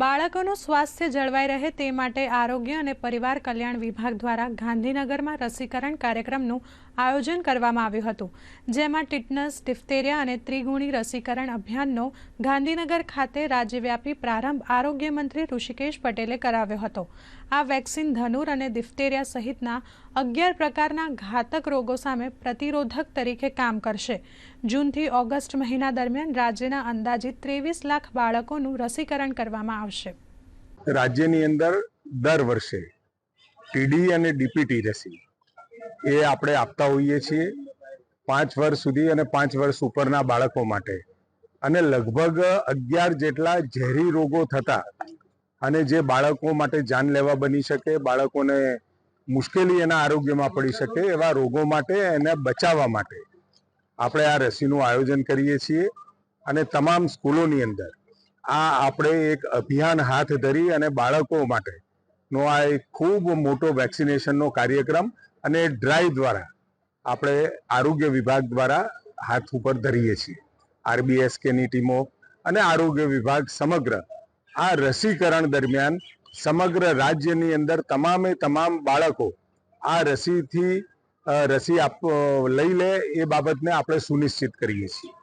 બાળકોનું સ્વાસ્થ્ય જળવાઈ રહે તે માટે આરોગ્ય અને પરિવાર કલ્યાણ વિભાગ દ્વારા ગાંધીનગરમાં રસીકરણ કાર્યક્રમનું આયોજન કરવામાં આવ્યું હતું, જેમાં ટિટનસ ડિફ્થેરિયા અને ત્રિગુણી રસીકરણ અભિયાનનો ગાંધીનગર ખાતે રાજ્યવ્યાપી પ્રારંભ આરોગ્ય મંત્રી ઋષિકેશ પટેલે કરાવ્યો હતો. આ વેક્સિન ધનુર અને ડિફ્થેરિયા સહિતના અગિયાર પ્રકારના ઘાતક રોગો સામે પ્રતિરોધક તરીકે કામ કરશે. જૂનથી ઓગસ્ટ મહિના દરમિયાન રાજ્યના અંદાજિત ત્રેવીસ લાખ બાળકોનું રસીકરણ કરવામાં આવશે. રાજ્યની અંદર દર વર્ષે ટીડી અને ડીપીટી રસી એ આપણે આપતા હોઈએ છીએ પાંચ વર્ષ સુધી અને પાંચ વર્ષ ઉપરના બાળકો માટે. અને લગભગ અગિયાર જેટલા ઝેરી રોગો થતા અને જે બાળકો માટે જાનલેવા બની શકે, બાળકોને મુશ્કેલી એના આરોગ્યમાં પડી શકે એવા રોગો માટે એને બચાવવા માટે આપણે આ રસીનું આયોજન કરીએ છીએ. અને તમામ સ્કૂલોની અંદર આ આપણે એક અભિયાન હાથ ધરી અને બાળકો માટે નો આ એક ખૂબ મોટો વેક્સિનેશનનો કાર્યક્રમ અને ડ્રાઈવ દ્વારા આપણે આરોગ્ય વિભાગ દ્વારા હાથ ઉપર ધરીએ છીએ. આરબીએસકેની ટીમો અને આરોગ્ય વિભાગ સમગ્ર આ રસીકરણ દરમિયાન સમગ્ર રાજ્યની અંદર તમામે તમામ બાળકો આ રસીથી રસી આપ લઈ લે એ બાબતને આપણે સુનિશ્ચિત કરીએ છીએ.